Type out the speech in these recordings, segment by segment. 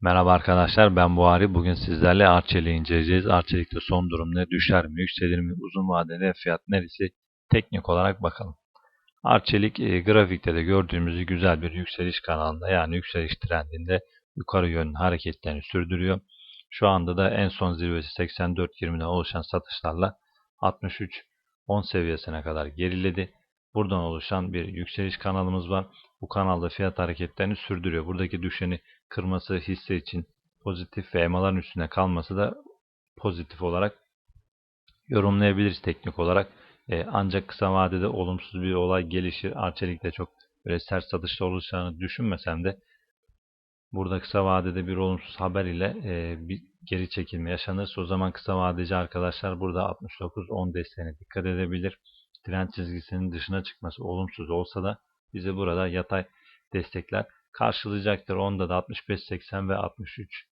Merhaba arkadaşlar ben Buhari. Bugün sizlerle Arçelik'i inceleyeceğiz. Arçelik'te son durum ne? Düşer mi? Yükselir mi? Uzun vadede fiyat neresi? Teknik olarak bakalım. Arçelik e, grafikte de gördüğümüz güzel bir yükseliş kanalında yani yükseliş trendinde yukarı yönlü hareketlerini sürdürüyor. Şu anda da en son zirvesi 84.20'den oluşan satışlarla 63.10 seviyesine kadar geriledi. Buradan oluşan bir yükseliş kanalımız var. Bu kanalda fiyat hareketlerini sürdürüyor. Buradaki düşeni kırması hisse için pozitif ve EMA'ların üstüne kalması da pozitif olarak yorumlayabiliriz teknik olarak. Ee, ancak kısa vadede olumsuz bir olay gelişir. Arçelik'te çok böyle sert satışta olacağını düşünmesem de burada kısa vadede bir olumsuz haber ile e, bir geri çekilme yaşanırsa o zaman kısa vadeci arkadaşlar burada 69-10 desteğine dikkat edebilir. Trend çizgisinin dışına çıkması olumsuz olsa da bize burada yatay destekler karşılayacaktır. Onda da 65-80 ve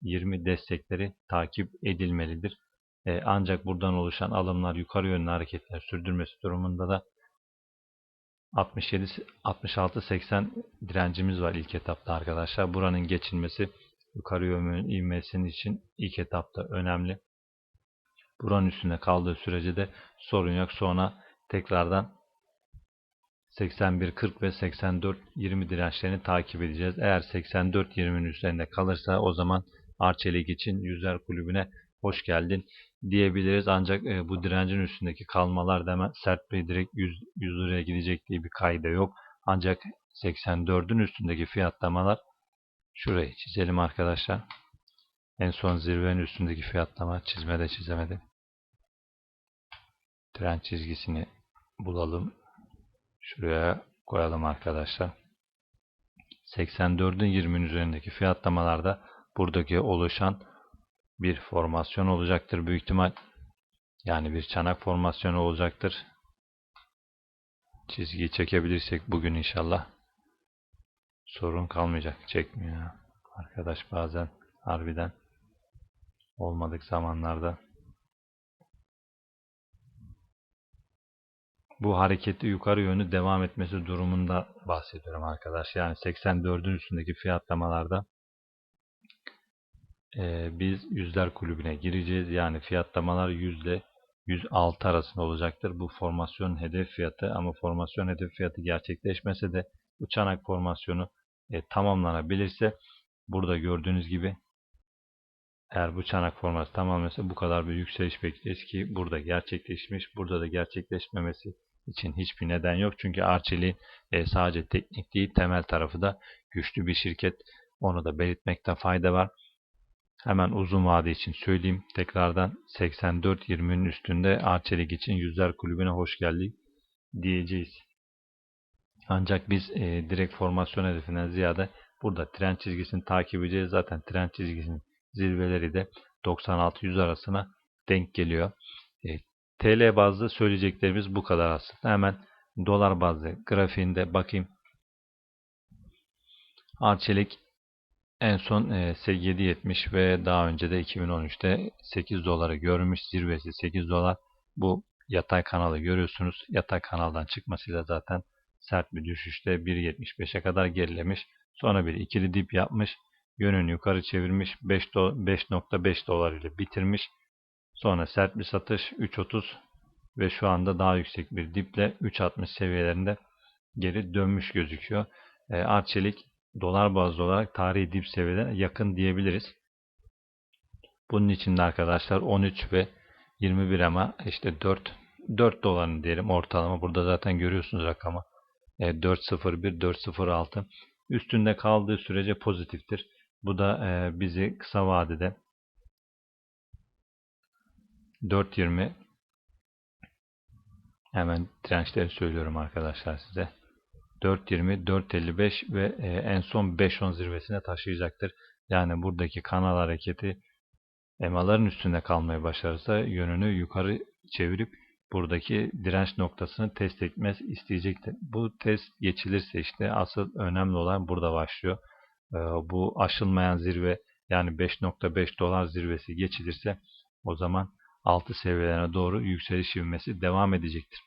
63-20 destekleri takip edilmelidir. E, ancak buradan oluşan alımlar yukarı yönlü hareketler sürdürmesi durumunda da 67-66-80 direncimiz var ilk etapta arkadaşlar. Buranın geçilmesi yukarı yönlü ivmesinin için ilk etapta önemli. Buranın üstünde kaldığı sürece de sorun yok. Sonra tekrardan 81-40 ve 84-20 dirençlerini takip edeceğiz. Eğer 84-20'nin üzerinde kalırsa o zaman Arçelik için Yüzler Kulübü'ne hoş geldin diyebiliriz. Ancak e, bu direncin üstündeki kalmalar da sert bir direkt 100, 100 liraya gidecek diye bir kayda yok. Ancak 84'ün üstündeki fiyatlamalar şurayı çizelim arkadaşlar. En son zirvenin üstündeki fiyatlama çizmede çizemedim. Trend çizgisini bulalım. Şuraya koyalım arkadaşlar. 84'ün 20'nin üzerindeki fiyatlamalarda buradaki oluşan bir formasyon olacaktır büyük ihtimal. Yani bir çanak formasyonu olacaktır. Çizgiyi çekebilirsek bugün inşallah sorun kalmayacak. Çekmiyor. Arkadaş bazen harbiden olmadık zamanlarda bu hareketi yukarı yönlü devam etmesi durumunda bahsediyorum arkadaş. Yani 84'ün üstündeki fiyatlamalarda e, biz yüzler kulübüne gireceğiz. Yani fiyatlamalar yüzde 106 arasında olacaktır. Bu formasyon hedef fiyatı ama formasyon hedef fiyatı gerçekleşmese de bu çanak formasyonu e, tamamlanabilirse burada gördüğünüz gibi eğer bu çanak forması tamamlanırsa bu kadar bir yükseliş bekleriz ki burada gerçekleşmiş. Burada da gerçekleşmemesi için hiçbir neden yok. Çünkü Arçelik'in e, sadece teknik değil temel tarafı da güçlü bir şirket. Onu da belirtmekte fayda var. Hemen uzun vade için söyleyeyim. Tekrardan 84-20'nin üstünde Arçelik için Yüzler Kulübü'ne hoş geldik diyeceğiz. Ancak biz e, direkt formasyon hedefinden ziyade burada trend çizgisini takip edeceğiz. Zaten trend çizgisinin zirveleri de 96-100 arasına denk geliyor. E, TL bazlı söyleyeceklerimiz bu kadar aslında. Hemen dolar bazlı grafiğinde bakayım. Arçelik en son 7.70 e, ve daha önce de 2013'te 8 doları görmüş zirvesi 8 dolar. Bu yatay kanalı görüyorsunuz. Yatay kanaldan çıkmasıyla zaten sert bir düşüşte 1.75'e kadar gerilemiş. Sonra bir ikili dip yapmış. Yönünü yukarı çevirmiş. 5.5 dolar ile bitirmiş. Sonra sert bir satış 3.30 ve şu anda daha yüksek bir diple 3.60 seviyelerinde geri dönmüş gözüküyor. E, Arçelik dolar bazlı olarak tarihi dip seviyede yakın diyebiliriz. Bunun için de arkadaşlar 13 ve 21 ama işte 4 4 doların diyelim ortalama. Burada zaten görüyorsunuz rakamı. E, 4.01 4.06 üstünde kaldığı sürece pozitiftir. Bu da e, bizi kısa vadede 4.20 hemen dirençleri söylüyorum arkadaşlar size. 4.20, 4.55 ve e, en son 5.10 zirvesine taşıyacaktır. Yani buradaki kanal hareketi emaların üstünde kalmayı başarırsa yönünü yukarı çevirip buradaki direnç noktasını test etmez isteyecektir. Bu test geçilirse işte asıl önemli olan burada başlıyor. E, bu aşılmayan zirve yani 5.5 dolar zirvesi geçilirse o zaman 6 seviyelerine doğru yükseliş ivmesi devam edecektir.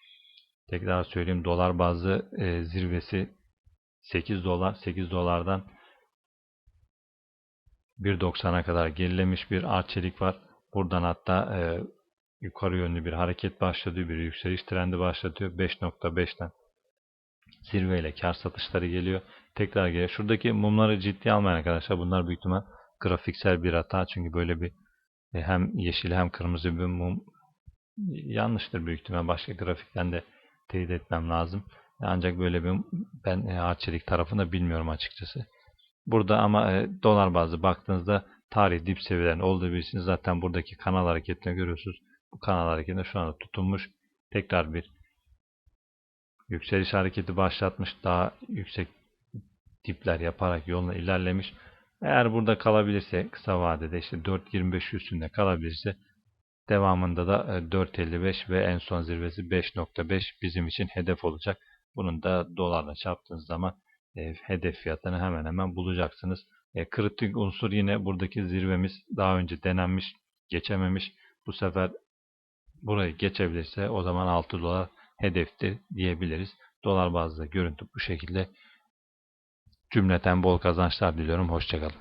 Tekrar söyleyeyim dolar bazlı e, zirvesi 8 dolar 8 dolardan 1.90'a kadar gerilemiş bir arçelik var. Buradan hatta e, yukarı yönlü bir hareket başladı, bir yükseliş trendi başlatıyor. 5.5'ten zirveyle kar satışları geliyor. Tekrar geliyor. Şuradaki mumları ciddiye almayın arkadaşlar. Bunlar büyük ihtimal grafiksel bir hata. Çünkü böyle bir hem yeşil hem kırmızı bir mum yanlıştır büyük ihtimal. Başka grafikten de teyit etmem lazım. Ancak böyle bir ben e, arçelik tarafını bilmiyorum açıkçası. Burada ama e, dolar bazlı baktığınızda tarih dip seviyelerin olduğu birisiniz. Zaten buradaki kanal hareketini görüyorsunuz. Bu kanal hareketinde şu anda tutunmuş. Tekrar bir yükseliş hareketi başlatmış. Daha yüksek dipler yaparak yoluna ilerlemiş. Eğer burada kalabilirse kısa vadede işte 4.25 üstünde kalabilirse devamında da 4.55 ve en son zirvesi 5.5 bizim için hedef olacak. Bunun da dolarla çarptığınız zaman e, hedef fiyatını hemen hemen bulacaksınız. E, kritik unsur yine buradaki zirvemiz daha önce denenmiş, geçememiş. Bu sefer burayı geçebilirse o zaman 6 dolar hedefti diyebiliriz. Dolar bazlı görüntü bu şekilde. Cümleten bol kazançlar diliyorum. Hoşçakalın.